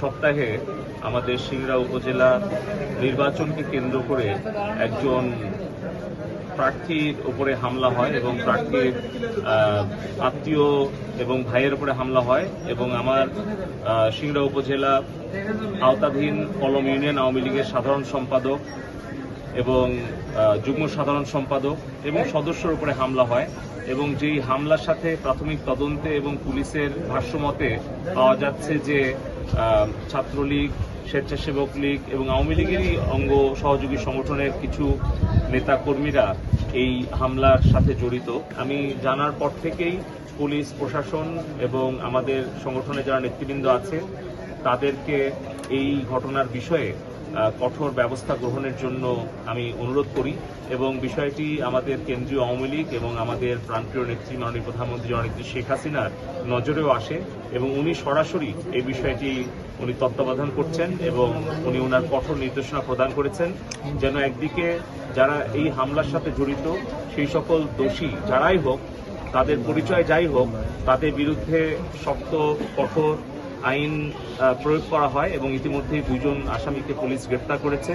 সপ্তাহে আমাদের সিংড়া উপজেলা নির্বাচনকে কেন্দ্র করে একজন প্রার্থীর উপরে হামলা হয় এবং প্রার্থীর আত্মীয় এবং ভাইয়ের উপরে হামলা হয় এবং আমার সিংড়া উপজেলা আওতাধীন কলম ইউনিয়ন আওয়ামী লীগের সাধারণ সম্পাদক এবং যুগ্ম সাধারণ সম্পাদক এবং সদস্যর উপরে হামলা হয় এবং যেই হামলার সাথে প্রাথমিক তদন্তে এবং পুলিশের ভাষ্যমতে পাওয়া যাচ্ছে যে ছাত্রলীগ, স্বেচ্ছাসেবক লীগ এবং আওয়ামী লীগেরই অঙ্গ সহযোগী সংগঠনের কিছু নেতাকর্মীরা এই হামলার সাথে জড়িত। আমি জানার পর থেকেই পুলিশ, প্রশাসন এবং আমাদের সংগঠনে যারা নেতৃবৃন্দ আছে, তাদেরকে এই ঘটনার বিষয়ে কঠোর ব্যবস্থা গ্রহণের জন্য আমি অনুরোধ করি এবং বিষয়টি আমাদের কেন্দ্রীয় আওয়ামী লীগ এবং আমাদের প্রান্তীয় নেত্রী মাননীয় প্রধানমন্ত্রী জননেত্রী শেখ হাসিনার নজরেও আসে এবং উনি সরাসরি এই বিষয়টি উনি তত্ত্বাবধান করছেন এবং উনি ওনার কঠোর নির্দেশনা প্রদান করেছেন যেন একদিকে যারা এই হামলার সাথে জড়িত সেই সকল দোষী যারাই হোক, তাদের পরিচয় যাই হোক, তাদের বিরুদ্ধে শক্ত, কঠোর আইন প্রয়োগ করা হয় এবং ইতিমধ্যেই দুজন আসামিকে পুলিশ গ্রেপ্তার করেছে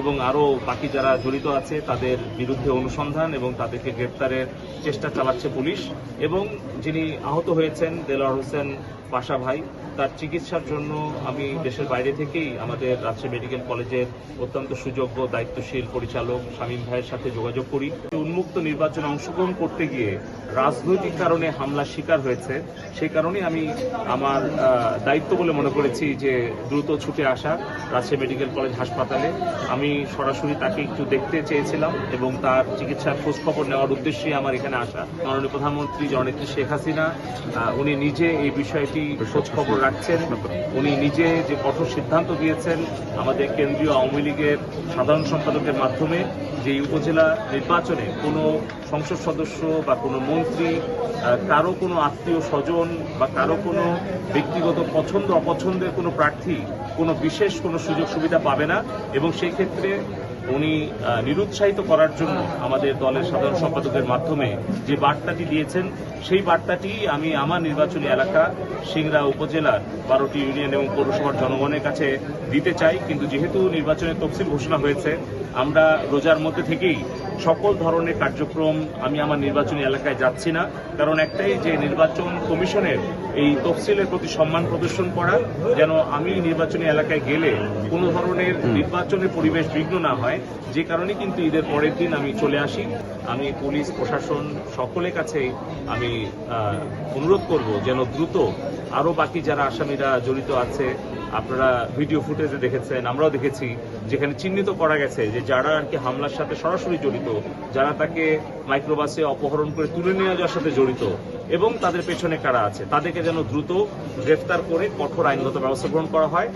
এবং আরও বাকি যারা জড়িত আছে তাদের বিরুদ্ধে অনুসন্ধান এবং তাদেরকে গ্রেপ্তারের চেষ্টা চালাচ্ছে পুলিশ এবং যিনি আহত হয়েছেন দেলোয়ার হোসেন পাশা ভাই, তার চিকিৎসার জন্য আমি দেশের বাইরে থেকেই আমাদের রাজশাহী মেডিকেল কলেজের অত্যন্ত সুযোগ্য, দায়িত্বশীল পরিচালক শামীম ভাইয়ের সাথে যোগাযোগ করি। উন্মুক্ত নির্বাচনে অংশগ্রহণ করতে গিয়ে রাজনৈতিক কারণে হামলার শিকার হয়েছে। সেই কারণে আমি আমার দায়িত্ব বলে মনে করেছি যে দ্রুত ছুটে আসা রাজশাহী মেডিকেল কলেজ হাসপাতালে। আমি সরাসরি তাকে একটু দেখতে চেয়েছিলাম এবং তার চিকিৎসার খোঁজখবর নেওয়ার উদ্দেশ্যেই আমার এখানে আসা। মাননীয় প্রধানমন্ত্রী জননেত্রী শেখ হাসিনা উনি নিজে এই বিষয়টি খোঁজ খবর রাখছেন। উনি নিজে যে কঠোর সিদ্ধান্ত দিয়েছেন, আমাদের কেন্দ্রীয় আওয়ামী লীগের সাধারণ সম্পাদকের মাধ্যমে যে উপজেলা নির্বাচনে কোনো সংসদ সদস্য বা কোনো মন্ত্রী কারও কোনো আত্মীয় স্বজন বা কারও কোনো ব্যক্তিগত পছন্দ, অপছন্দের কোনো প্রার্থী কোনো বিশেষ কোনো সুযোগ সুবিধা পাবে না। এবং সেই ক্ষেত্রে উনি নিরুৎসাহিত করার জন্য আমাদের দলের সাধারণ সম্পাদকের মাধ্যমে যে বার্তাটি দিয়েছেন, সেই বার্তাটি আমি আমার নির্বাচনী এলাকা সিংরা উপজেলার বারোটি ইউনিয়ন এবং পৌরসভার জনগণের কাছে দিতে চাই। কিন্তু যেহেতু নির্বাচনের তফসিল ঘোষণা হয়েছে, আমরা রোজার মধ্যে থেকেই সকল ধরনের কার্যক্রম আমি আমার নির্বাচনী এলাকায় যাচ্ছি না। কারণ একটাই যে নির্বাচন কমিশনের এই তফসিলের প্রতি সম্মান প্রদর্শন করা যেন আমি নির্বাচনী এলাকায় গেলে কোনো ধরনের নির্বাচনের পরিবেশ বিঘ্ন না হয় যে কারণে কিন্তু ঈদের পরের দিন আমি চলে আসি। আমি পুলিশ প্রশাসন সকলের কাছেই আমি অনুরোধ করব যেন দ্রুত আরও বাকি যারা আসামিরা জড়িত আছে, আপনারা ভিডিও ফুটেজে দেখেছেন, আমরাও দেখেছি, যেখানে চিহ্নিত করা গেছে যে যারা আর কি হামলার সাথে সরাসরি জড়িত, যারা তাকে মাইক্রোবাসে অপহরণ করে তুলে নিয়ে যাওয়ার সাথে জড়িত, এবং তাদের পেছনে কারা আছে, তাদেরকে যেন দ্রুত গ্রেফতার করে কঠোর আইনগত ব্যবস্থা গ্রহণ করা হয়।